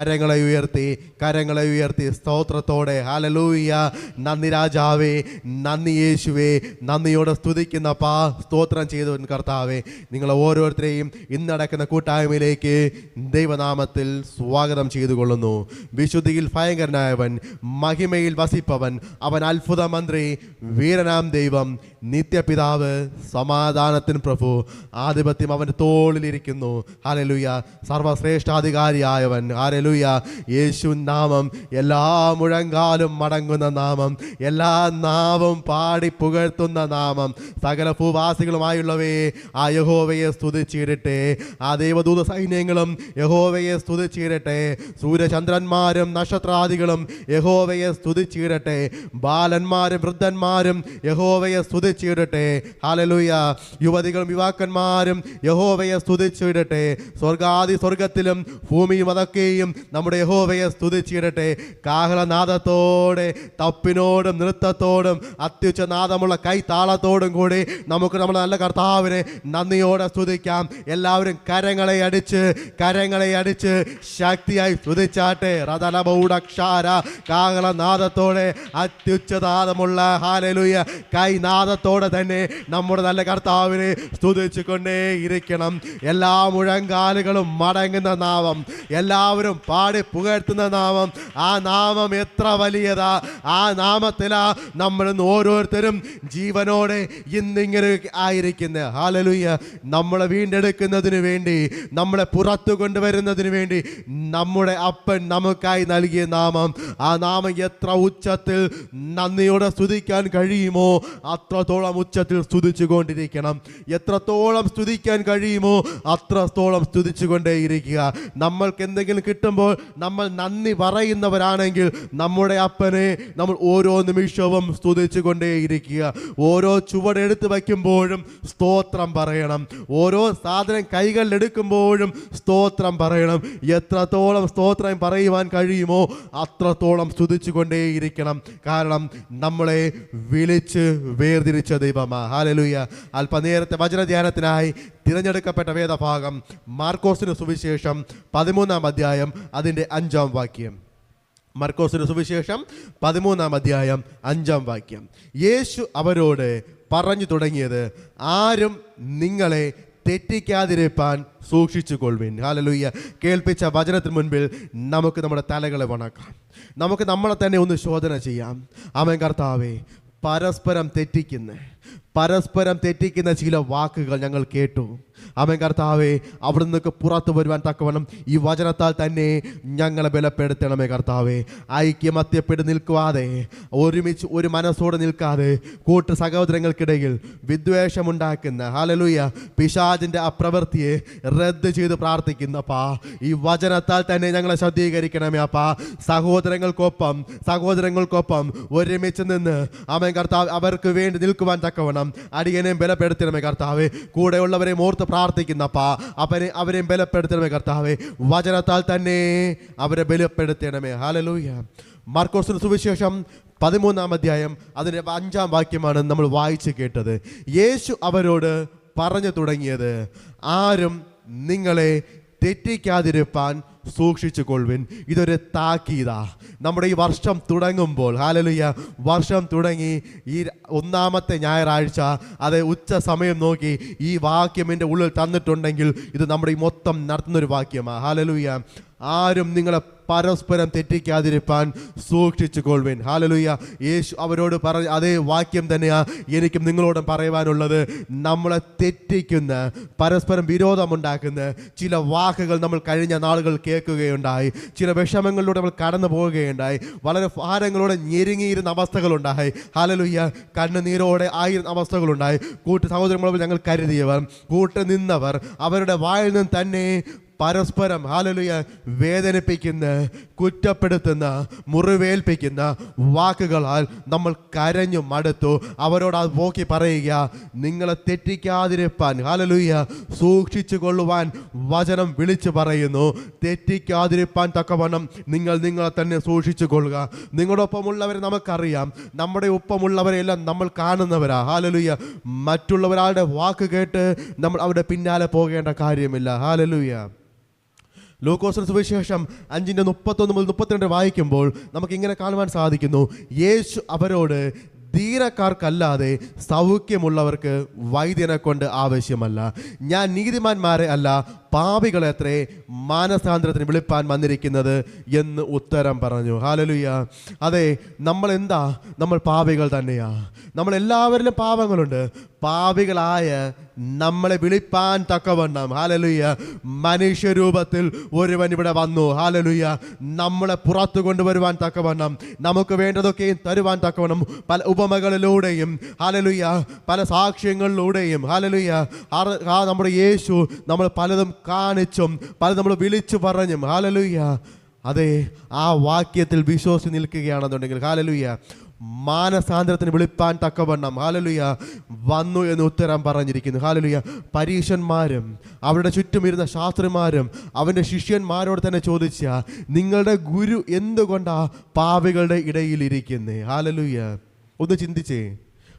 കരങ്ങളെ ഉയർത്തി കരങ്ങളെ ഉയർത്തി സ്തോത്രത്തോടെ. ഹാലലൂയ നന്ദി രാജാവേ നന്ദി യേശുവേ നന്ദിയോടെ സ്തുതിക്കുന്ന പാ സ്തോത്രം ചെയ്തു കർത്താവേ. നിങ്ങൾ ഓരോരുത്തരെയും ഇന്ന് നടക്കുന്ന കൂട്ടായ്മയിലേക്ക് ദൈവനാമത്തിൽ സ്വാഗതം ചെയ്തു കൊള്ളുന്നു വിശുദ്ധിയിൽ ഭയങ്കരനായവൻ മഹിമയിൽ വസിപ്പവൻ അവൻ അത്ഭുത മന്ത്രി വീരനാം ദൈവം നിത്യപിതാവ് സമാധാനത്തിന് പ്രഭു ആധിപത്യം അവന്റെ തോളിലിരിക്കുന്നു. ഹാലലുയ സർവശ്രേഷ്ഠാധികാരിയായവൻ ഹാലലുയ യേശു നാമം എല്ലാ മുഴങ്കാലും മടങ്ങുന്ന നാമം എല്ലാ നാവും പാടി പുകഴ്ത്തുന്ന നാമം. സകല ഭൂവാസികളുമായുള്ളവയെ ആ യഹോവയെ സ്തുതിച്ചിടട്ടെ. ആ ദൈവദൂത സൈന്യങ്ങളും യഹോവയെ സ്തുതിച്ചിടട്ടെ. സൂര്യചന്ദ്രന്മാരും നക്ഷത്രാദികളും യഹോവയെ സ്തുതിച്ചിടട്ടെ. ബാലന്മാരും വൃദ്ധന്മാരും യഹോവയെ സ്തുതിച്ചിടട്ടെ. ഹാലലൂയ യുവതികളും യുവാക്കന്മാരും യഹോവയെ സ്തുതിച്ചിടട്ടെ. സ്വർഗാദി സ്വർഗത്തിലും ഭൂമിയും അതൊക്കെയും നമ്മുടെ യഹോവയെ സ്തുതിച്ചിടട്ടെ. കാഹളനാദത്തോടെ തപ്പിനോടും നൃത്തത്തോടും അത്യുച്ച നാദമുള്ള കൈത്താളത്തോടും കൂടി നമുക്ക് നമ്മുടെ നല്ല കർത്താവിനെ നന്ദിയോടെ സ്തുതിക്കാം. എല്ലാവരും കരങ്ങളെ അടിച്ച് കരങ്ങളെ അടിച്ച് ശക്തിയായി സ്തുതിച്ചാട്ടെ. റതലബൗഡക്ഷാര കാഹളനാദത്തോടെ അത്യുച്ചനാദമുള്ള ഹാലലുയ കൈനാദത്തോടെ തന്നെ നമ്മുടെ നല്ല കർത്താവിനെ സ്തുതിച്ചു കൊണ്ടേ ഇരിക്കണം എല്ലാ മുഴങ്കാലുകളും മടങ്ങുന്ന നാവം എല്ലാവരും പാടി പുകഴ്ത്തുന്ന നാമം ആ നാമം എത്ര വലിയതാ. ആ നാമത്തിലാ നമ്മൾ ഓരോരുത്തരും ജീവനോടെ ഇന്നിങ്ങനെ ആയിരിക്കുന്നത് ഹാലലുയ്യ നമ്മളെ വീണ്ടെടുക്കുന്നതിന് വേണ്ടി നമ്മളെ പുറത്തു കൊണ്ടുവരുന്നതിന് വേണ്ടി നമ്മുടെ അപ്പൻ നമുക്കായി നൽകിയ നാമം ആ നാമം എത്ര ഉച്ചത്തിൽ നന്ദിയോടെ സ്തുതിക്കാൻ കഴിയുമോ അത്രത്തോളം ഉച്ചത്തിൽ സ്തുതിച്ചു കൊണ്ടിരിക്കണം എത്രത്തോളം സ്തുതിക്കാൻ കഴിയുമോ അത്രത്തോളം സ്തുതിച്ചു കൊണ്ടേയിരിക്കുക നമ്മൾക്ക് എന്തെങ്കിലും കിട്ടുമ്പോൾ നമ്മൾ നന്ദി പറയുന്നവരാണെങ്കിൽ നമ്മുടെ അപ്പനെ നമ്മൾ ഓരോ നിമിഷവും സ്തുതിച്ചു കൊണ്ടേയിരിക്കുക ഓരോ ചുവടെടുത്ത് വയ്ക്കുമ്പോഴും സ്തോത്രം പറയണം. ഓരോ സാധനം കൈകളിൽ എടുക്കുമ്പോഴും സ്തോത്രം പറയണം. എത്രത്തോളം സ്തോത്രം പറയുവാൻ കഴിയുമോ അത്രത്തോളം സ്തുതിച്ചു കൊണ്ടേയിരിക്കണം കാരണം നമ്മളെ വിളിച്ച് വേർതിരിച്ച ദൈവമാ. ഹാലലൂയ അല്പനേരത്തെ വചനധ്യാനത്തിനായി തിരഞ്ഞെടുക്കപ്പെട്ട വേദഭാഗം മാർക്കോസിന് സുവിശേഷം പതിമൂന്നാം അധ്യായം അതിന്റെ അഞ്ചാം വാക്യം. മർക്കോസിന് സുവിശേഷം പതിമൂന്നാം അധ്യായം അഞ്ചാം വാക്യം. യേശു അവരോട് പറഞ്ഞു തുടങ്ങിയത് ആരും നിങ്ങളെ തെറ്റിക്കാതിരിപ്പാൻ സൂക്ഷിച്ചു കൊള്ളുവിൻ ഹാലലൂയ്യ കേൾപ്പിച്ച വചനത്തിന് മുൻപിൽ നമുക്ക് നമ്മുടെ തലകളെ വണക്കാം നമുക്ക് നമ്മളെ തന്നെ ഒന്ന് ശോധന ചെയ്യാം. അവൻ കർത്താവേ. പരസ്പരം തെറ്റിക്കുന്ന പരസ്പരം തെറ്റിക്കുന്ന ചില വാക്കുകൾ ഞങ്ങൾ കേട്ടു. അവൻ കർത്താവേ അവിടെ നിന്നൊക്കെ പുറത്തു വരുവാൻ തക്കവണ്ണം ഈ വചനത്താൽ തന്നെ ഞങ്ങളെ ബലപ്പെടുത്തണമേ കർത്താവേ. ഐക്യമത്യപ്പെട്ട് നിൽക്കാതെ ഒരുമിച്ച് ഒരു മനസ്സോടെ നിൽക്കാതെ കൂട്ടു സഹോദരങ്ങൾക്കിടയിൽ വിദ്വേഷമുണ്ടാക്കുന്ന ഹാലലൂയ പിശാജിന്റെ ആ പ്രവൃത്തിയെ റദ്ദ് ചെയ്ത് പ്രാർത്ഥിക്കുന്നപ്പാ ഈ വചനത്താൽ തന്നെ ഞങ്ങളെ ശുദ്ധീകരിക്കണമേ അപ്പാ. സഹോദരങ്ങൾക്കൊപ്പം സഹോദരങ്ങൾക്കൊപ്പം ഒരുമിച്ച് നിന്ന് അവൻ കർത്താവ് അവർക്ക് വേണ്ടി നിൽക്കുവാൻ തക്കവണ്ണം അടിയനെയും ബലപ്പെടുത്തണമേ കർത്താവ്. കൂടെയുള്ളവരെ ഓർത്ത് പ്രാർത്ഥിക്കുന്നപ്പാ അവരെ അവരെയും ബലപ്പെടുത്തണമേ കർത്താവേ. വചനത്താൽ തന്നെ അവരെ ബലപ്പെടുത്തണമേ. ഹാലലൂയ മാർക്കോസിന് സുവിശേഷം പതിമൂന്നാം അധ്യായം അതിന്റെ അഞ്ചാം വാക്യമാണ് നമ്മൾ വായിച്ച് കേട്ടത്. യേശു അവരോട് പറഞ്ഞു തുടങ്ങിയത് ആരും നിങ്ങളെ തെറ്റിക്കാതിരുപ്പാൻ സൂക്ഷിച്ചു കൊള്ളുവിൻ ഇതൊരു താക്കീതാ. നമ്മുടെ ഈ വർഷം തുടങ്ങുമ്പോൾ ഹാലലുയ്യ വർഷം തുടങ്ങി ഈ ഒന്നാമത്തെ ഞായറാഴ്ച അത് ഉച്ച സമയം നോക്കി ഈ വാക്യം എന്റെ ഉള്ളിൽ തന്നിട്ടുണ്ടെങ്കിൽ ഇത് നമ്മുടെ ഈ മൊത്തം നടത്തുന്നൊരു വാക്യമാണ് ഹാലലുയ്യ ആരും നിങ്ങളെ പരസ്പരം തെറ്റിക്കാതിരിപ്പാൻ സൂക്ഷിച്ചു കൊള്ളുവിൻ ഹാലലുയ്യ യേശു അവരോട് പറഞ്ഞ അതേ വാക്യം തന്നെയാ എനിക്കും നിങ്ങളോടും പറയുവാനുള്ളത്. നമ്മളെ തെറ്റിക്കുന്ന പരസ്പരം വിരോധമുണ്ടാക്കുന്ന ചില വാക്കുകൾ നമ്മൾ കഴിഞ്ഞ നാളുകൾ കേൾക്കുകയുണ്ടായി. ചില വിഷമങ്ങളിലൂടെ നമ്മൾ കടന്നു പോവുകയുണ്ടായി. വളരെ ഭാരങ്ങളോടെ ഞെരുങ്ങിയിരുന്ന അവസ്ഥകളുണ്ടായി. ഹാലലുയ്യ കണ്ണുനീരോടെ ആയിരുന്ന അവസ്ഥകളുണ്ടായി. കൂട്ട് സഹോദരങ്ങളോട് ഞങ്ങൾ കരുതിയവർ കൂട്ട് നിന്നവർ അവരുടെ വായിൽ നിന്ന് തന്നെ പരസ്പരം ഹാലലുയ വേദനിപ്പിക്കുന്ന കുറ്റപ്പെടുത്തുന്ന മുറിവേൽപ്പിക്കുന്ന വാക്കുകളാൽ നമ്മൾ കരഞ്ഞു മടുത്തു. അവരോട് അത് പോക്കി പറയുക നിങ്ങളെ തെറ്റിക്കാതിരിപ്പാൻ ഹാലലുയ സൂക്ഷിച്ചു കൊള്ളുവാൻ വചനം വിളിച്ചു പറയുന്നു. തെറ്റിക്കാതിരിപ്പാൻ തക്കവണ്ണം നിങ്ങൾ നിങ്ങളെ തന്നെ സൂക്ഷിച്ചു കൊള്ളുക നിങ്ങളോടൊപ്പമുള്ളവരെ നമുക്കറിയാം. നമ്മുടെ ഒപ്പമുള്ളവരെല്ലാം നമ്മൾ കാണുന്നവരാ. ഹാലലുയ മറ്റുള്ളവരാളുടെ വാക്ക് കേട്ട് നമ്മൾ അവരുടെ പിന്നാലെ പോകേണ്ട കാര്യമില്ല. ഹാലലുയ ലൂക്കോസിന് സുവിശേഷം അഞ്ചിന്റെ മുപ്പത്തൊന്ന് മുതൽ മുപ്പത്തിരണ്ട് വായിക്കുമ്പോൾ നമുക്ക് ഇങ്ങനെ കാണുവാൻ സാധിക്കുന്നു. യേശു അവരോട് ധീരക്കാർക്കല്ലാതെ സൗഖ്യമുള്ളവർക്ക് വൈദ്യനെ കൊണ്ട് ആവശ്യമല്ല. ഞാൻ നീതിമാന്മാരെ അല്ല പാപികളെ അത്രേ മാനസാന്തരത്തിന് വിളിപ്പാൻ വന്നിരിക്കുന്നത് എന്ന് ഉത്തരം പറഞ്ഞു. ഹാലലുയ്യ അതെ നമ്മൾ എന്താ നമ്മൾ പാപികൾ തന്നെയാ. നമ്മൾ എല്ലാവരിലും പാപങ്ങളുണ്ട്. പാപികളായ നമ്മളെ വിളിപ്പാൻ തക്കവണ്ണം. ഹാലലുയ്യ മനുഷ്യരൂപത്തിൽ ഒരുവൻ ഇവിടെ വന്നു. ഹാലലുയ്യ നമ്മളെ പുറത്തു കൊണ്ടുവരുവാൻ തക്കവണ്ണം. നമുക്ക് വേണ്ടതൊക്കെയും തരുവാൻ തക്കവണ്ണം. പല ഉപമകളിലൂടെയും ഹാലലുയ്യ പല സാക്ഷ്യങ്ങളിലൂടെയും ഹാലലുയ്യ നമ്മുടെ യേശു നമ്മൾ പലതും കാണിച്ചും പലതും നമ്മൾ വിളിച്ചു പറഞ്ഞും. ഹാലലുയ്യ അതെ ആ വാക്യത്തിൽ വിശ്വസിച്ച് നിൽക്കുകയാണെന്നുണ്ടെങ്കിൽ ഹാലലുയ്യ മാനസാന്തരത്തിന് വിളിപ്പാൻ തക്കവണ്ണം. ഹാലലുയ വന്നു എന്ന് ഉത്തരം പറഞ്ഞിരിക്കുന്നു. ഹാലലുയ പരീക്ഷന്മാരും അവരുടെ ചുറ്റുമിരുന്ന ശാസ്ത്രിമാരും അവന്റെ ശിഷ്യന്മാരോട് തന്നെ ചോദിച്ച നിങ്ങളുടെ ഗുരു എന്തുകൊണ്ടാ പാവികളുടെ ഇടയിൽ ഇരിക്കുന്നേ ഹാലലുയ ഒന്ന് ചിന്തിച്ചേ.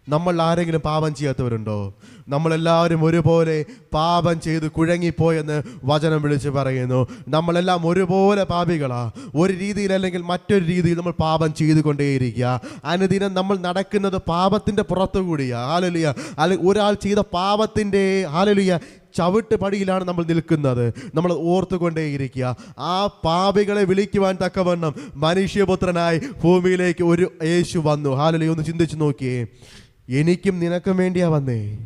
നമ്മൾ ആരെങ്കിലും പാപം ചെയ്യാത്തവരുണ്ടോ? നമ്മളെല്ലാവരും ഒരുപോലെ പാപം ചെയ്ത് കുഴങ്ങിപ്പോയെന്ന് വചനം വിളിച്ച് പറയുന്നു. നമ്മളെല്ലാം ഒരുപോലെ പാപികളാ. ഒരു രീതിയിൽ അല്ലെങ്കിൽ മറ്റൊരു രീതിയിൽ നമ്മൾ പാപം ചെയ്തുകൊണ്ടേയിരിക്കുക. അനുദിനം നമ്മൾ നടക്കുന്നത് പാപത്തിന്റെ പുറത്തുകൂടിയാ ആലലിയ അല്ലെങ്കിൽ ഒരാൾ ചെയ്ത പാപത്തിന്റെ ആലലിയ ചവിട്ട് പടിയിലാണ് നമ്മൾ നിൽക്കുന്നത്. നമ്മൾ ഓർത്തുകൊണ്ടേയിരിക്കുക. ആ പാപികളെ വിളിക്കുവാൻ തക്കവണ്ണം മനുഷ്യപുത്രനായി ഭൂമിയിലേക്ക് ഒരു യേശു വന്നു. ഹാലലി ഒന്ന് ചിന്തിച്ചു നോക്കിയേ. എനിക്കും നിനക്കും വേണ്ടിയാ വന്നേ.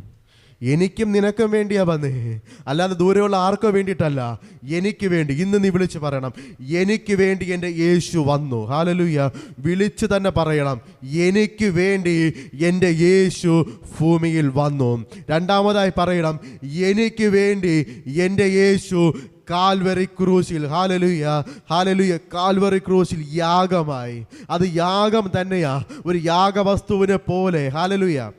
എനിക്കും നിനക്കും വേണ്ടിയാ വന്നേ. അല്ലാതെ ദൂരെയുള്ള ആർക്കോ വേണ്ടിയിട്ടല്ല. എനിക്ക് വേണ്ടി. ഇന്ന് നീ വിളിച്ച് പറയണം. എനിക്ക് വേണ്ടി എന്റെ യേശു വന്നു. ഹാലലുയ്യ വിളിച്ച് തന്നെ പറയണം. എനിക്ക് വേണ്ടി എന്റെ യേശു ഭൂമിയിൽ വന്നു. രണ്ടാമതായി പറയണം. എനിക്ക് വേണ്ടി എന്റെ യേശു കാൽവറി ക്രൂശിൽ ഹാലലുയ ഹാലലുയ കാൽവറി ക്രൂശിൽ യാഗമായി. അത് യാഗം തന്നെയാ. ഒരു യാഗവസ്തുവിനെ പോലെ ഹാലലുയ.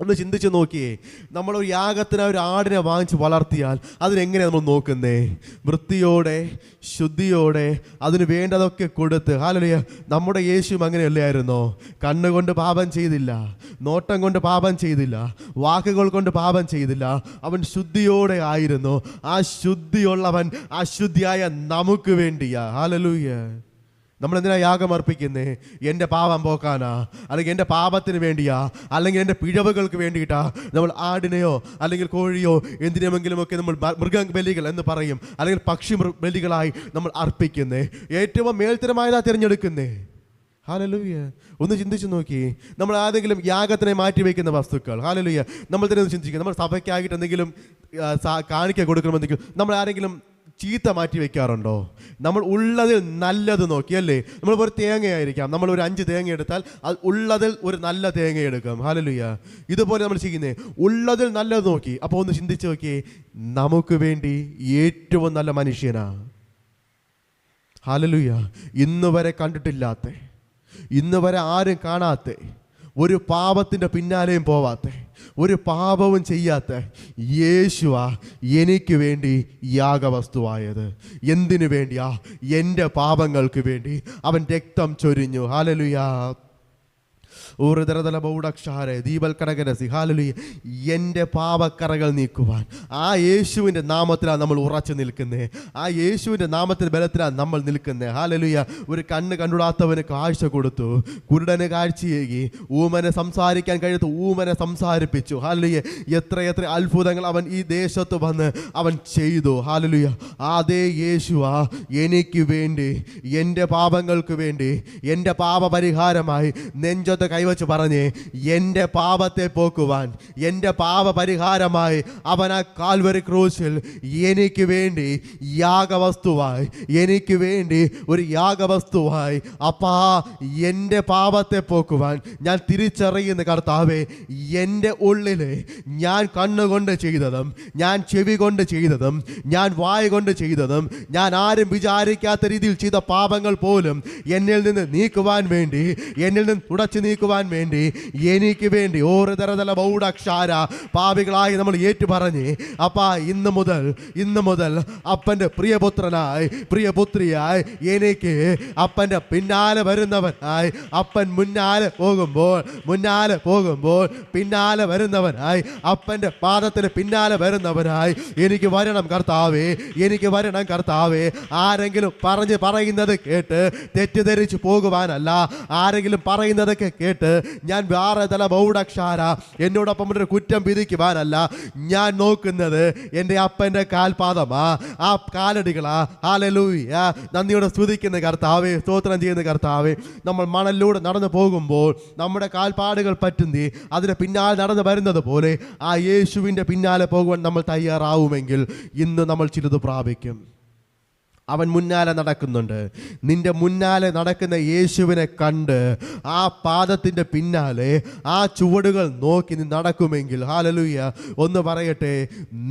ഒന്ന് ചിന്തിച്ച് നോക്കിയേ. നമ്മൾ ഒരു യാഗത്തിന് ഒരു ആടിനെ വാങ്ങിച്ച് വളർത്തിയാൽ അതിനെങ്ങനെയാണ് നമ്മൾ നോക്കുന്നേ? വൃത്തിയോടെ ശുദ്ധിയോടെ അതിന് വേണ്ടതൊക്കെ കൊടുത്ത്. ഹാലലിയ നമ്മുടെ യേശുവും അങ്ങനെയല്ലായിരുന്നോ? കണ്ണുകൊണ്ട് പാപം ചെയ്തില്ല നോട്ടം കൊണ്ട് പാപം ചെയ്തില്ല വാക്കുകൾ കൊണ്ട് പാപം ചെയ്തില്ല. അവൻ ശുദ്ധിയോടെ ആയിരുന്നു. ആ ശുദ്ധിയുള്ളവൻ അശുദ്ധിയായ നമുക്ക് വേണ്ടിയാ. ഹാലലൂയ നമ്മൾ എന്തിനാ യാഗം അർപ്പിക്കുന്നേ? എന്റെ പാപം പോക്കാനാ? അല്ലെങ്കിൽ എന്റെ പാപത്തിന് വേണ്ടിയാ? അല്ലെങ്കിൽ എന്റെ പിഴവുകൾക്ക് വേണ്ടിയിട്ടാ? നമ്മൾ ആടിനെയോ അല്ലെങ്കിൽ കോഴിയോ എന്തിനുമെങ്കിലും ഒക്കെ നമ്മൾ മൃഗ ബലികൾ എന്ന് പറയും. അല്ലെങ്കിൽ പക്ഷി ബലികളായി നമ്മൾ അർപ്പിക്കുന്നേ. ഏറ്റവും മേൽത്തരമായതാ തിരഞ്ഞെടുക്കുന്നേ. ഹാലലൂയ ഒന്ന് ചിന്തിച്ചു നോക്കി. നമ്മൾ ആരെങ്കിലും യാഗത്തിനെ മാറ്റി വയ്ക്കുന്ന വസ്തുക്കൾ. ഹാലലൂയ നമ്മൾ തന്നെ ഒന്ന് ചിന്തിക്കുക നമ്മൾ സഭയ്ക്കായിട്ട് എന്തെങ്കിലും കാണിക്ക കൊടുക്കണമെന്നെങ്കിൽ നമ്മൾ ആരെങ്കിലും ചീത്ത മാറ്റി വെക്കാറുണ്ടോ? നമ്മൾ ഉള്ളതിൽ നല്ലത് നോക്കിയല്ലേ നമ്മൾ ഒരു തേങ്ങയായിരിക്കാം. നമ്മൾ ഒരു അഞ്ച് തേങ്ങ എടുത്താൽ അത് ഉള്ളതിൽ ഒരു നല്ല തേങ്ങ എടുക്കാം. ഹാലലുയ്യ ഇതുപോലെ നമ്മൾ ചെയ്യുന്നേ. ഉള്ളതിൽ നല്ലത് നോക്കി. അപ്പോൾ ഒന്ന് ചിന്തിച്ച് നോക്കിയേ. നമുക്ക് വേണ്ടി ഏറ്റവും നല്ല മനുഷ്യനാ. ഹാലലുയ്യ ഇന്ന് വരെ കണ്ടിട്ടില്ലാത്ത ഇന്ന് വരെ ആരും കാണാത്ത ഒരു പാപത്തിന്റെ പിന്നാലെയും പോവാത്ത. ഒരു പാപവും ചെയ്യാത്ത. യേശുവ എനിക്ക് വേണ്ടി യാഗവസ്തുവായത് എന്തിനു വേണ്ടിയാ? എന്റെ പാപങ്ങൾക്ക് വേണ്ടി. അവൻ രക്തം ചൊരിഞ്ഞു. ഹാലലുയാ ഊർദരതല ബൗഡക്ഷാരെ ദീപൽക്കടകര സിഹാലുലി എന്റെ പാപക്കറകൾ നീക്കുവാൻ. ആ യേശുവിന്റെ നാമത്തിലാണ് നമ്മൾ ഉറച്ചു നിൽക്കുന്നത് ആ യേശുവിന്റെ നാമത്തിന്റെ ബലത്തിലാണ് നമ്മൾ നിൽക്കുന്നത് ഹാലലുയ. ഒരു കണ്ണ് കണ്ടുടാത്തവന് കാഴ്ച കൊടുത്തു. കുരുടന് കാഴ്ചയേകി. ഊമനെ സംസാരിക്കാൻ കഴിയാത്ത ഊമനെ സംസാരിപ്പിച്ചു. ഹാലലുയ. എത്രയെത്ര എത്ര അത്ഭുതങ്ങൾ അവൻ ഈ ദേശത്ത് വന്ന് അവൻ ചെയ്തു. ഹാലലുയ. അതേ യേശുവാ എനിക്ക് വേണ്ടി എന്റെ പാപങ്ങൾക്ക് വേണ്ടി എന്റെ പാപപരിഹാരമായി നെഞ്ചത്ത് കൈവച്ച് പറഞ്ഞ് എന്റെ പാപത്തെ പോക്കുവാൻ എന്റെ പാപ പരിഹാരമായി അവൻ ആ കാൽവരി ക്രൂശിൽ എനിക്ക് വേണ്ടി യാഗവസ്തുവായി എനിക്ക് വേണ്ടി ഒരു യാഗവസ്തുവായി. അപ്പാ എന്റെ പാപത്തെ പോക്കുവാൻ ഞാൻ തിരിച്ചറിയുന്ന കർത്താവെ എന്റെ ഉള്ളിൽ ഞാൻ കണ്ണുകൊണ്ട് ചെയ്തതും ഞാൻ ചെവി കൊണ്ട് ചെയ്തതും ഞാൻ വായ കൊണ്ട് ചെയ്തതും ഞാൻ ആരും വിചാരിക്കാത്ത രീതിയിൽ ചെയ്ത പാപങ്ങൾ പോലും എന്നിൽ നിന്ന് നീക്കുവാൻ വേണ്ടി എന്നിൽ നിന്ന് തുടച്ചു നീക്കുവാൻ വെളിപ്പെടുവാൻ വേണ്ടി എനിക്ക് വേണ്ടി ഓരോ തരതല ബൗഡക്ഷാര പാപികളായി നമ്മൾ ഏറ്റുപറഞ്ഞ് അപ്പാ ഇന്ന് മുതൽ ഇന്ന് മുതൽ അപ്പന്റെ പ്രിയപുത്രനായി പ്രിയപുത്രിയായി എനിക്ക് അപ്പന്റെ പിന്നാലെ വരുന്നവനായി അപ്പൻ മുന്നാലെ പോകുമ്പോൾ മുന്നാലെ പോകുമ്പോൾ പിന്നാലെ വരുന്നവനായി അപ്പന്റെ പാദത്തിന് പിന്നാലെ വരുന്നവനായി എനിക്ക് വരണം കർത്താവേ എനിക്ക് വരണം കർത്താവേ. ആരെങ്കിലും പറഞ്ഞ് പറയുന്നത് കേട്ട് തെറ്റിദ്ധരിച്ച് പോകുവാനല്ല ആരെങ്കിലും പറയുന്നതൊക്കെ കേട്ട് ഞാൻ വേറെ തല ബൗഡക്ഷാര എന്നോടൊപ്പം ഒരു കുറ്റം വിധിക്കുവാനല്ല ഞാൻ നോക്കുന്നത് എന്റെ അപ്പന്റെ കാൽപാദമാ. ആ കാലടികളാ. ആലലൂയ നന്ദിയോടെ സ്തുതിക്കുന്ന കർത്താവേ സ്തോത്രം ചെയ്യുന്ന കർത്താവേ. നമ്മൾ മണലിലൂടെ നടന്നു പോകുമ്പോൾ നമ്മുടെ കാൽപാടുകൾ പറ്റുന്നി അതിന് പിന്നാലെ നടന്നു വരുന്നത് പോലെ ആ യേശുവിന്റെ പിന്നാലെ പോകുവാൻ നമ്മൾ തയ്യാറാവുമെങ്കിൽ ഇന്ന് നമ്മൾ ചിലത് പ്രാപിക്കും. അവൻ മുന്നാലെ നടക്കുന്നുണ്ട്. നിന്റെ മുന്നാലെ നടക്കുന്ന യേശുവിനെ കണ്ട് ആ പാദത്തിന്റെ പിന്നാലെ ആ ചുവടുകൾ നോക്കി നീ നടക്കുമെങ്കിൽ ഹാലലൂയ ഒന്ന് പറയട്ടെ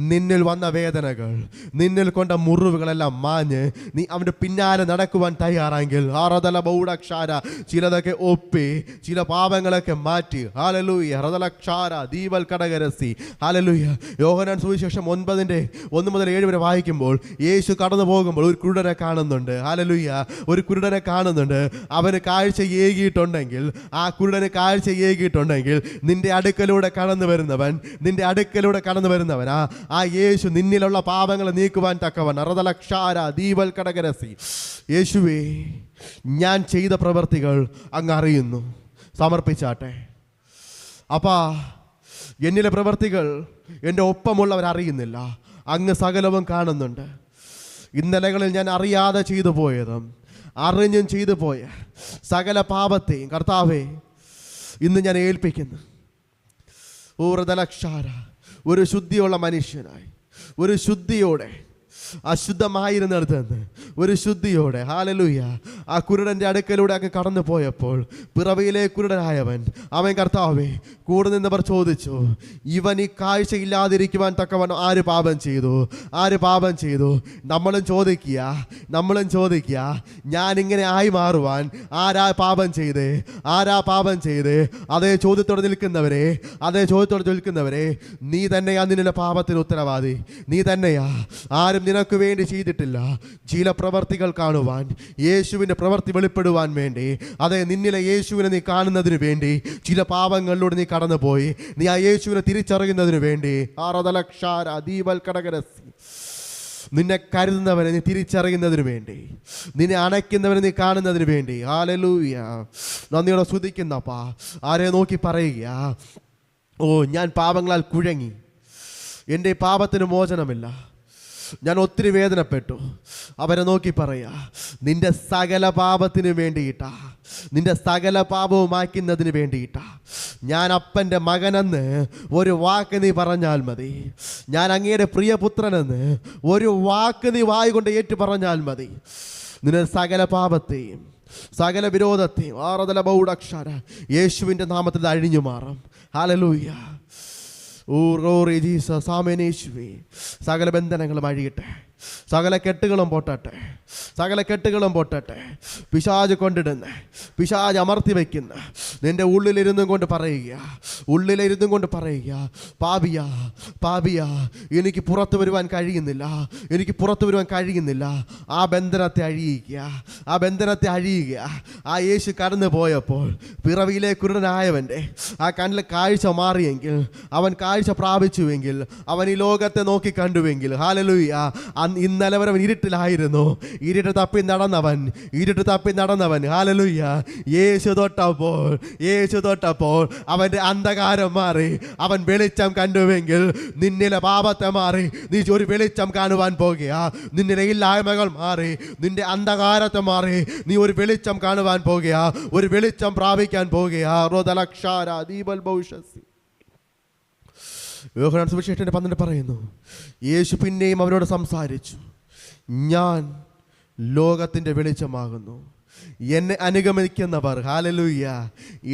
നിന്നിൽ വന്ന വേദനകൾ നിന്നിൽ കൊണ്ട മുറിവുകളെല്ലാം മാഞ്ഞ് നീ അവന്റെ പിന്നാലെ നടക്കുവാൻ തയ്യാറാങ്കിൽ ആറതല ബൗഡക്ഷാര ചിലതൊക്കെ ഒപ്പി ചില പാപങ്ങളൊക്കെ മാറ്റി ഹാലലൂയ ഹൃദലക്ഷാര ദീപൽ കടകരസി ഹാലലൂയ യോഹനാൻ സുവിശേഷം ഒൻപതിന്റെ ഒന്ന് മുതൽ ഏഴ് വരെ വായിക്കുമ്പോൾ യേശു കടന്നു പോകുമ്പോൾ ഒരു കുരുടനെ കാണുന്നുണ്ട്. ഹാലലുയ്യ ഒരു കുരുടനെ കാണുന്നുണ്ട്. അവന് കാഴ്ച ഏകിയിട്ടുണ്ടെങ്കിൽ ആ കുരുടന് കാഴ്ച ഏകിയിട്ടുണ്ടെങ്കിൽ നിന്റെ അടുക്കലൂടെ കടന്നു വരുന്നവൻ നിന്റെ അടുക്കലൂടെ കടന്നു വരുന്നവൻ ആ യേശു നിന്നിലുള്ള പാപങ്ങൾ നീക്കുവാൻ തക്കവൻ അറുതലക്ഷാര ദീപൽ കടകരസി യേശുവേ ഞാൻ ചെയ്ത പ്രവർത്തികൾ അങ്ങ് അറിയുന്നു. സമർപ്പിച്ചാട്ടെ. അപ്പാ എന്നിലെ പ്രവർത്തികൾ എന്റെ ഒപ്പമുള്ളവർ അറിയുന്നില്ല അങ്ങ് സകലവും കാണുന്നുണ്ട്. ഇന്നലകളിൽ ഞാൻ അറിയാതെ ചെയ്തു പോയതും അറിഞ്ഞും ചെയ്തു പോയ സകല പാപത്തെയും കർത്താവേ ഇന്ന് ഞാൻ ഏൽപ്പിക്കുന്നു. ഊർദലക്ഷാര ഒരു ശുദ്ധിയുള്ള മനുഷ്യനായി ഒരു ശുദ്ധിയോടെ അശുദ്ധമായിരുന്നിടത്ത് നിന്ന് ഒരു ശുദ്ധിയോടെ ഹാലലൂയ ആ കുരുടന്റെ അടുക്കലൂടെ അങ്ങ് കടന്നു പോയപ്പോൾ പിറവിയിലെ കുരുടനായവൻ അവൻ കർത്താവേ കൂടെ നിന്നവർ ചോദിച്ചു ഇവൻ ഈ കാഴ്ച ഇല്ലാതിരിക്കുവാൻ തക്കവൻ ആര് പാപം ചെയ്തു? ആര് പാപം ചെയ്തു? നമ്മളും ചോദിക്കുക നമ്മളും ചോദിക്കുക ഞാൻ ഇങ്ങനെ ആയി മാറുവാൻ ആരാ പാപം ചെയ്തേ? ആരാ പാപം ചെയ്തേ? അതേ ചോദ്യത്തോടെ നിൽക്കുന്നവരെ അതേ ചോദ്യത്തോടെ നിൽക്കുന്നവരെ നീ തന്നെയാ നിന്നെ പാപത്തിന് ഉത്തരവാദി. നീ തന്നെയാ. ആരും നിനക്ക് വേണ്ടി ചെയ്തിട്ടില്ല. ചില പ്രവർത്തികൾ കാണുവാൻ യേശുവിന്റെ പ്രവർത്തി വെളിപ്പെടുവാൻ വേണ്ടി. അതെ നിന്നിലെ യേശുവിനെ നീ കാണുന്നതിന് വേണ്ടി. ചില പാപങ്ങളിലൂടെ നീ കടന്നുപോയി. നീ ആ യേശുവിനെ തിരിച്ചറിയുന്നതിന് വേണ്ടി. ആറതലക്ഷാര ദീപൽക്കടകരസി. നിന്നെ കരുതുന്നവനെ നീ തിരിച്ചറിയുന്നതിന് വേണ്ടി. നിന്നെ അണയ്ക്കുന്നവനെ നീ കാണുന്നതിന് വേണ്ടി. ആലലൂയ നന്ദിയോടെ സ്തുതിക്കുന്നപ്പാ ആരെ നോക്കി പറയുക? ഓ ഞാൻ പാപങ്ങളാൽ കുഴങ്ങി. എന്റെ പാപത്തിന് മോചനമില്ല. ഞാൻ ഒത്തിരി വേദനപ്പെട്ടു. അവരെ നോക്കി പറയാ നിന്റെ സകല പാപത്തിന് വേണ്ടിയിട്ടാ. നിന്റെ സകല പാപവും മായ്ക്കുന്നതിന് വേണ്ടിയിട്ടാ. ഞാൻ അപ്പന്റെ മകനെന്ന് ഒരു വാക്ക് നീ പറഞ്ഞാൽ മതി. ഞാൻ അങ്ങയുടെ പ്രിയപുത്രനെന്ന് ഒരു വാക്ക് നീ വായി കൊണ്ട് ഏറ്റു പറഞ്ഞാൽ മതി. നിന്റെ സകല പാപത്തെയും സകല വിരോധത്തെയും ആറതല ബൗഡക്ഷാര യേശുവിന്റെ നാമത്തിൽ അഴിഞ്ഞു മാറാം. ഹാലലൂയ ഓ റോറി ജീസസ് ആമേനേശുവേ സകല ബന്ധനങ്ങളും അഴിയട്ടെ. സകല കെട്ടുകളും പൊട്ടട്ടെ. സകല കെട്ടുകളും പൊട്ടട്ടെ. പിശാജ് കൊണ്ടിടുന്ന. പിശാജ് അമർത്തി വയ്ക്കുന്ന. നിന്റെ ഉള്ളിലിരുന്നും കൊണ്ട് പറയുക. ഉള്ളിലിരുന്നും കൊണ്ട് പറയുക. പാപിയ പാപിയ എനിക്ക് പുറത്തു വരുവാൻ കഴിയുന്നില്ല. എനിക്ക് പുറത്തു വരുവാൻ കഴിയുന്നില്ല. ആ ബന്ധനത്തെ അഴിയുക ആ ബന്ധനത്തെ അഴിയുക ആ യേശു കടന്നു പോയപ്പോൾ പിറവിയിലെ കുരുടനായവന്റെ ആ കണ്ണിൽ കാഴ്ച മാറിയെങ്കിൽ അവൻ കാഴ്ച പ്രാപിച്ചുവെങ്കിൽ അവൻ ഈ ലോകത്തെ നോക്കി കണ്ടുവെങ്കിൽ ഹാലലൂയ അന്ന് ഇന്നലെ വരെ അവൻ ഇരുട്ടിലായിരുന്നു. ഇരുട്ട് തപ്പി നടന്നവൻ ഇരുട്ട് തപ്പി നടന്നവൻ. ഹാലലുയ്യ യേശു തൊട്ടപ്പോൾ യേശു തൊട്ടപ്പോൾ അവന്റെ അന്ധകാരം മാറി. അവൻ വെളിച്ചം കണ്ടുവെങ്കിൽ നിന്നിലെ പാപത്തെ മാറി. നീ ഒരു വെളിച്ചം കാണുവാൻ പോകുക. നിന്നിലെ ഇല്ലായ്മകൾ മാറി. നിന്റെ അന്ധകാരത്തെ മാറി. നീ ഒരു വെളിച്ചം കാണുവാൻ പോകുക. ഒരു വെളിച്ചം പ്രാപിക്കാൻ പോകുക. റോദലക്ഷാര ദീപൽ ഭവിഷ്യസി യോഹനാൻ സുവിശേഷന്റെ പന്ത്രണ്ട് പറയുന്നു യേശു പിന്നെയും അവരോട് സംസാരിച്ചു. ഞാൻ ലോകത്തിന്റെ വെളിച്ചമാകുന്നു. എന്നെ അനുഗമിക്കുന്നവർ ഹാലലൂയ്യ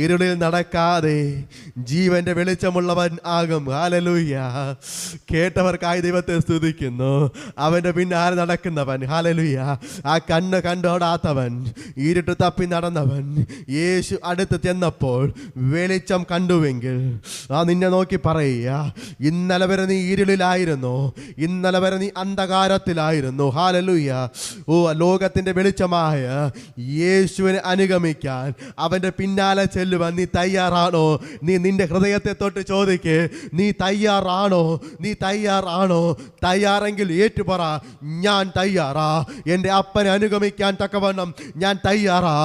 ഇരുളിൽ നടക്കാതെ ജീവന്റെ വെളിച്ചമുള്ളവൻ ആകും ഹാലലൂയ്യ കേട്ടവർക്കായി ദൈവത്തെ സ്തുതിക്കുന്നു. അവന്റെ പിന്നാലെ നടക്കുന്നവൻ ഹാലലൂയ്യ ആ കണ്ണ് കണ്ടോടാത്തവൻ ഇരുട്ട് തപ്പി നടന്നവൻ യേശു അടുത്ത് ചെന്നപ്പോൾ വെളിച്ചം കണ്ടുവെങ്കിൽ ആ നിന്നെ നോക്കി പറയുക ഇന്നലെ വരെ നീ ഇരുളിലായിരുന്നു ഇന്നലെ വരെ നീ അന്ധകാരത്തിലായിരുന്നു ഹാലലൂയ്യ ഓ ലോകത്തിന്റെ വെളിച്ചമായ യേശുവിനെ അനുഗമിക്കാൻ അവന്റെ പിന്നാലെ ചെല്ലുവാൻ നീ തയ്യാറാണോ? നീ നിന്റെ ഹൃദയത്തെ തൊട്ട് ചോദിക്ക് നീ തയ്യാറാണോ? നീ തയ്യാറാണോ? തയ്യാറെങ്കിൽ ഏറ്റുപറ ഞാൻ തയ്യാറാ. എന്റെ അപ്പനെ അനുഗമിക്കാൻ തക്കവണ്ണം ഞാൻ തയ്യാറാ.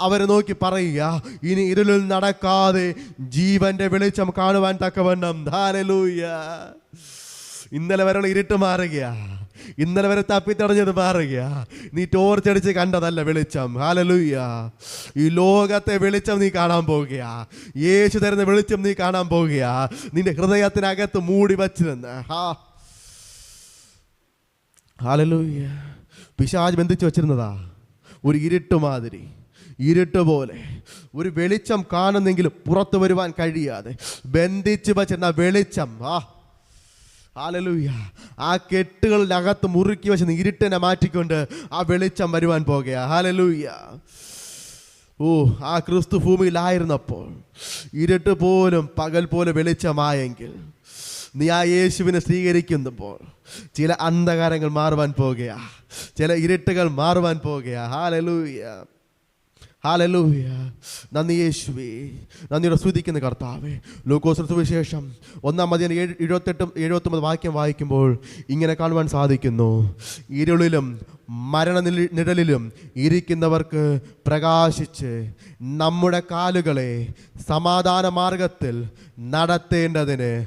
അവരെ നോക്കി പറയുക ഇനി ഇരുളിൽ നടക്കാതെ ജീവന്റെ വെളിച്ചം കാണുവാൻ തക്കവണ്ണം. ധാരലൂയ ഇന്നലെ വരെയുള്ള ഇരുട്ട് മാറുകയാ. ഇന്നലെ വരെ തപ്പിത്തടഞ്ഞത് മാറുകയാ. നീ ടോർച്ചടിച്ച് കണ്ടതല്ല വെളിച്ചം. ഹാലലൂയ്യ ഈ ലോകത്തെ വെളിച്ചം നീ കാണാൻ പോകുകയാ യേശു തരുന്ന വെളിച്ചം നീ കാണാൻ പോകുകയാ നിന്റെ ഹൃദയത്തിനകത്ത് മൂടി വച്ചിരുന്ന് ഹാ. ഹാലലൂയ്യ പിശാജ് ബന്ധിച്ച് വെച്ചിരുന്നതാ. ഒരു ഇരുട്ട് മാതിരി. ഇരുട്ട് പോലെ. ഒരു വെളിച്ചം കാണുന്നെങ്കിലും പുറത്തു വരുവാൻ കഴിയാതെ. ബന്ധിച്ച് വച്ചിരുന്ന വെളിച്ചം. ആ. ഹാലലൂയ. ആ കെട്ടുകളുടെ അകത്ത് മുറുക്കി വെച്ച് ഇരുട്ടിനെ മാറ്റിക്കൊണ്ട് ആ വെളിച്ചം വരുവാൻ പോകുക ഹാലലൂയ. ഓ ആ ക്രിസ്തു ഭൂമിയിലായിരുന്നപ്പോൾ ഇരുട്ട് പോലും പകൽ പോലെ വെളിച്ചമായെങ്കിൽ നീ ആ യേശുവിനെ സ്വീകരിക്കുമ്പോൾ ചില അന്ധകാരങ്ങൾ മാറുവാൻ പോകുകയാ. ചില ഇരുട്ടുകൾ മാറുവാൻ പോകുകയാ. ഹാലലൂയ. ഹാലലൂയ. നന്ദി യേശുവേ. നന്ദിയുടെ സ്തുതിക്കുന്ന കർത്താവേ. ലൂക്കോസ് സുവിശേഷം ഒന്നാം മതി ഏഴ് എഴുപത്തെട്ടും എഴുപത്തൊമ്പത് വാക്യം വായിക്കുമ്പോൾ ഇങ്ങനെ കാണുവാൻ സാധിക്കുന്നു. ഇരുളിലും മരണ നിഴലിലും ഇരിക്കുന്നവർക്ക് പ്രകാശിച്ച് നമ്മുടെ കാലുകളെ സമാധാന മാർഗത്തിൽ നടത്തേണ്ടതിന്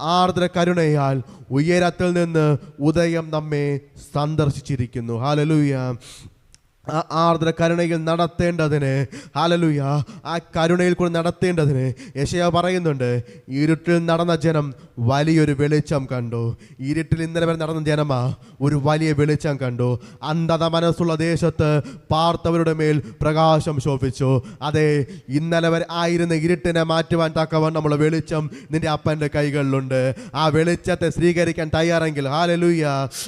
ആർദ്ര കരുണയാൽ ഉയരത്തിൽ നിന്ന് ഉദയം നമ്മെ സന്ദർശിച്ചിരിക്കുന്നു. ഹാലലൂയ. ആർദ്ര കരുണയിൽ നടത്തേണ്ടതിന് ഹാലലുയ ആ കരുണയിൽ കൂടെ നടത്തേണ്ടതിന് യശയ പറയുന്നുണ്ട് ഇരുട്ടിൽ നടന്ന ജനം വലിയൊരു വെളിച്ചം കണ്ടു. ഇരുട്ടിൽ ഇന്നലെ വരെ നടന്ന ജനമാ ഒരു വലിയ വെളിച്ചം കണ്ടു. അന്ധത മനസ്സുള്ള ദേശത്ത് പാർത്തവരുടെ മേൽ പ്രകാശം ശോഭിച്ചു. അതെ ഇന്നലെ വരെ ആയിരുന്ന ഇരുട്ടിനെ മാറ്റുവാൻ തക്കവണ്ണമുള്ള വെളിച്ചം നിന്റെ അപ്പന്റെ കൈകളിലുണ്ട്. ആ വെളിച്ചത്തെ സ്വീകരിക്കാൻ തയ്യാറെങ്കിൽ ഹാലലൂയ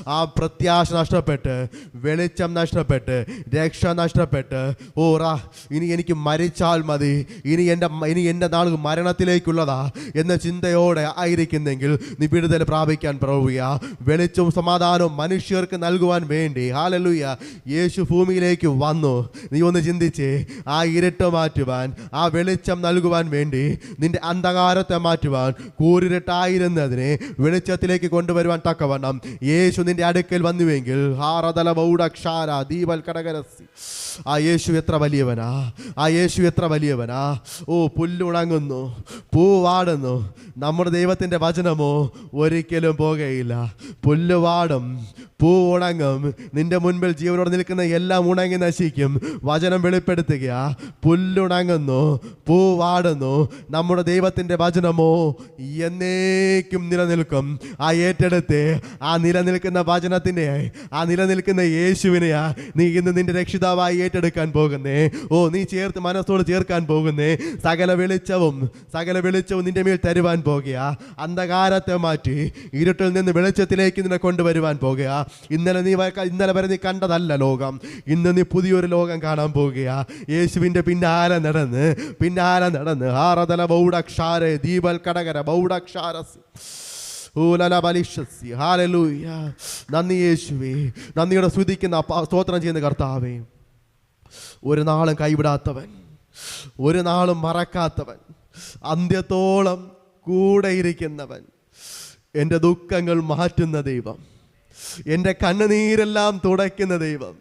ആ പ്രത്യാശ നഷ്ടപ്പെട്ട് വെളിച്ചം നഷ്ടപ്പെട്ട് രക്ഷ നഷ്ടപ്പെട്ട് ഓറാ ഇനി എനിക്ക് മരിച്ചാൽ മതി. ഇനി എന്റെ ഇനി എന്റെ നാൾ മരണത്തിലേക്കുള്ളതാ എന്ന ചിന്തയോടെ ആയിരിക്കുന്നെങ്കിൽ നീ വിടുതൽ പ്രാപിക്കാൻ പ്രഭുയ വെളിച്ചവും സമാധാനവും മനുഷ്യർക്ക് നൽകുവാൻ വേണ്ടി. ഹാലലുയ്യ യേശു ഭൂമിയിലേക്ക് വന്നു. നീ ഒന്ന് ചിന്തിച്ച് ആ ഇരുട്ട് മാറ്റുവാൻ ആ വെളിച്ചം നൽകുവാൻ വേണ്ടി നിന്റെ അന്ധകാരത്തെ മാറ്റുവാൻ കൂരിരട്ടായിരുന്നതിനെ വെളിച്ചത്തിലേക്ക് കൊണ്ടുവരുവാൻ തക്കവണ്ണം യേശു നിന്റെ അടുക്കൽ വന്നുവെങ്കിൽ ഹാറതല ബൗഡക്ഷാര ദീപൽ കടകരസി ആ യേശു എത്ര വലിയവനാ? ആ യേശു എത്ര വലിയവനാ? ഓ പുല്ലുണങ്ങുന്നു പൂവാടുന്നു. നമ്മുടെ ദൈവത്തിന്റെ വചനമോ ഒരിക്കലും പോകുകയില്ല പുല്ല് വാടും പൂ ഉണങ്ങും നിന്റെ മുൻപിൽ ജീവനോട് നിൽക്കുന്ന എല്ലാം ഉണങ്ങി നശിക്കും. വചനം വെളിപ്പെടുത്തുക പുല്ലുണങ്ങുന്നു പൂ വാടുന്നു നമ്മുടെ ദൈവത്തിന്റെ വചനമോ എന്നേക്കും നിലനിൽക്കും. ആ ഏറ്റെടുത്ത് ആ നിലനിൽക്കുന്ന വചനത്തിന്റെ ആ നിലനിൽക്കുന്ന യേശുവിനെയാ നീ ഇന്ന് നിന്റെ രക്ഷിതാവായി ഏറ്റെടുക്കാൻ പോകുന്നേ. ഓ നീ ചേർത്ത് മനസ്സോട് ചേർക്കാൻ പോകുന്നേ. സകല വെളിച്ചവും സകല വെളിച്ചവും നിന്റെ മേൽ തരുവാൻ പോകുക അന്ധകാരത്തെ മാറ്റി ഇരുട്ടിൽ നിന്ന് വെളിച്ചത്തിലേക്ക് നിന്നെ കൊണ്ടുവരുവാൻ പോകുക ഇന്നലെ നീ ഇന്നലെ വരെ നീ കണ്ടതല്ല ലോകം. ഇന്ന് നീ പുതിയൊരു ലോകം കാണാൻ പോകുകയാ. യേശുവിന്റെ പിന്നാലെ നടന്ന് പിന്നാലെ നടന്ന്. ഹാറതല ബൗഡക്ഷാര ദീപൽ കടകര ബൗഡക്ഷാരസ് നന്ദി യേശുവേ. നന്ദിയുടെ സ്തുതിക്കുന്ന സ്തോത്രം ചെയ്യുന്ന കർത്താവേ. ഒരു നാളും കൈവിടാത്തവൻ ഒരു നാളും മറക്കാത്തവൻ അന്ത്യത്തോളം കൂടെ ഇരിക്കുന്നവൻ എന്റെ ദുഃഖങ്ങൾ മാറ്റുന്ന ദൈവം. എന്റെ കണ്ണുനീരെല്ലാം തുടയ്ക്കുന്ന ദൈവം.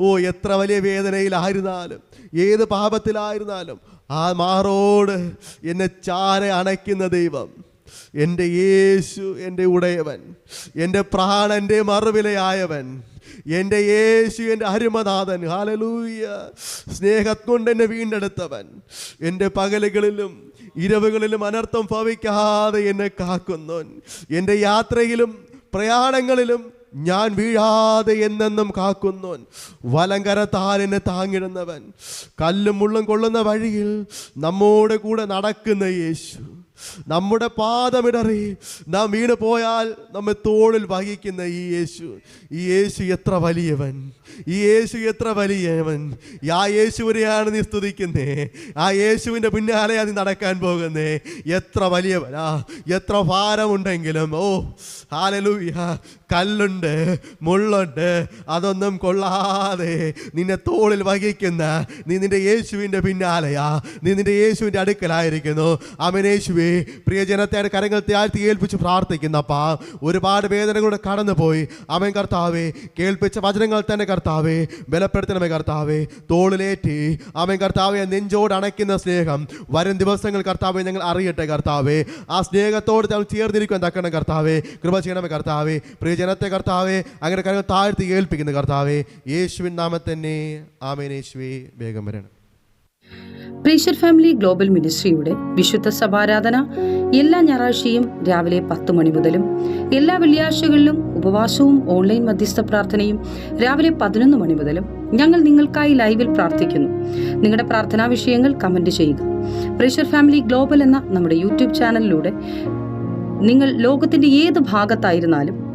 ഓ എത്ര വലിയ വേദനയിലായിരുന്നാലും ഏത് പാപത്തിലായിരുന്നാലും ആ മാറോട് എന്നെ ചാര അണയ്ക്കുന്ന ദൈവം. എന്റെ യേശു എന്റെ ഉടയവൻ എന്റെ പ്രാണന്റെ മറുവിലയായവൻ എന്റെ യേശു എന്റെ അരുമനാഥൻ ഹാലലൂയ സ്നേഹം കൊണ്ട് എന്നെ വീണ്ടെടുത്തവൻ. എന്റെ പകലുകളിലും ഇരവുകളിലും അനർത്ഥം ഭവിക്കാതെ എന്നെ കാക്കുന്നു എന്റെ യാത്രയിലും പ്രയാണങ്ങളിലും ഞാൻ വീഴാതെ എന്നെന്നും കാക്കുന്നവൻ വലങ്കരത്താലിനെ താങ്ങിടുന്നവൻ. കല്ലും മുള്ളും കൊള്ളുന്ന വഴിയിൽ നമ്മോട് കൂടെ നടക്കുന്ന യേശു. നമ്മുടെ പാദമിടറി നാം വീണ് പോയാൽ നമ്മെ തോളിൽ വഹിക്കുന്ന ഈ യേശു ഈ യേശു എത്ര വലിയവൻ ഈ യേശു എത്ര വലിയവൻ. ആ യേശുവിനെയാണ് നീ സ്തുതിക്കുന്നേ. ആ യേശുവിന്റെ പിന്നാലെയാണ് നീ നടക്കാൻ പോകുന്നേ. എത്ര വലിയവനാ എത്ര ഭാരമുണ്ടെങ്കിലും. ഓ ഹാലലൂയ. കല്ലുണ്ട് മുള്ളുണ്ട് അതൊന്നും കൊള്ളാതെ നിന്നെ തോളിൽ വഹിക്കുന്ന നീ നിന്റെ യേശുവിന്റെ പിന്നാലെയാ. നീ നിന്റെ യേശുവിന്റെ അടുക്കലായിരിക്കുന്നു. അമനേശുവേ പ്രിയജനത്തെ കരങ്ങൾ താഴ്ത്തി ഏൽപ്പിച്ച് പ്രാർത്ഥിക്കുന്നപ്പാ ഒരുപാട് വേദനകളുടെ കടന്നുപോയി. അവൻ കർത്താവേ. കേൾപ്പിച്ച വചനങ്ങൾ തന്നെ കർത്താവേ. ബലപ്പെടുത്തണമേ കർത്താവേ. തോളിലേറ്റി. അവൻ കർത്താവെ നെഞ്ചോട് അണയ്ക്കുന്ന സ്നേഹം. വരും ദിവസങ്ങൾ കർത്താവെ ഞങ്ങൾ അറിയട്ടെ കർത്താവേ. ആ സ്നേഹത്തോട് ഞങ്ങൾ ചേർന്നിരിക്കാൻ തക്കണം കർത്താവേ. കൃപ ചെയ്യണമേ കർത്താവേ. പ്രിയജനത്തെ കർത്താവെ അങ്ങനെ കാര്യങ്ങൾ താഴ്ത്തി ഏൽപ്പിക്കുന്ന കർത്താവെ യേശുവിൻ നാമത്തന്നെ. ആമേൻ യേശുവേ. വേഗം വരണം. പ്രീഷർ ഫാമിലി ഗ്ലോബൽ മിനിസ്ട്രിയുടെ വിശുദ്ധ സഭാരാധന എല്ലാ ഞായറാഴ്ചയും രാവിലെ പത്ത് മണി മുതലും എല്ലാ വെള്ളിയാഴ്ചകളിലും ഉപവാസവും ഓൺലൈൻ മധ്യസ്ഥ പ്രാർത്ഥനയും രാവിലെ പതിനൊന്ന് മണി മുതലും ഞങ്ങൾ നിങ്ങൾക്കായി ലൈവിൽ പ്രാർത്ഥിക്കുന്നു. നിങ്ങളുടെ പ്രാർത്ഥനാ വിഷയങ്ങൾ കമന്റ് ചെയ്യുക. പ്രീഷർ ഫാമിലി ഗ്ലോബൽ എന്ന നമ്മുടെ യൂട്യൂബ് ചാനലിലൂടെ നിങ്ങൾ ലോകത്തിന്റെ ഏത് ഭാഗത്തായിരുന്നാലും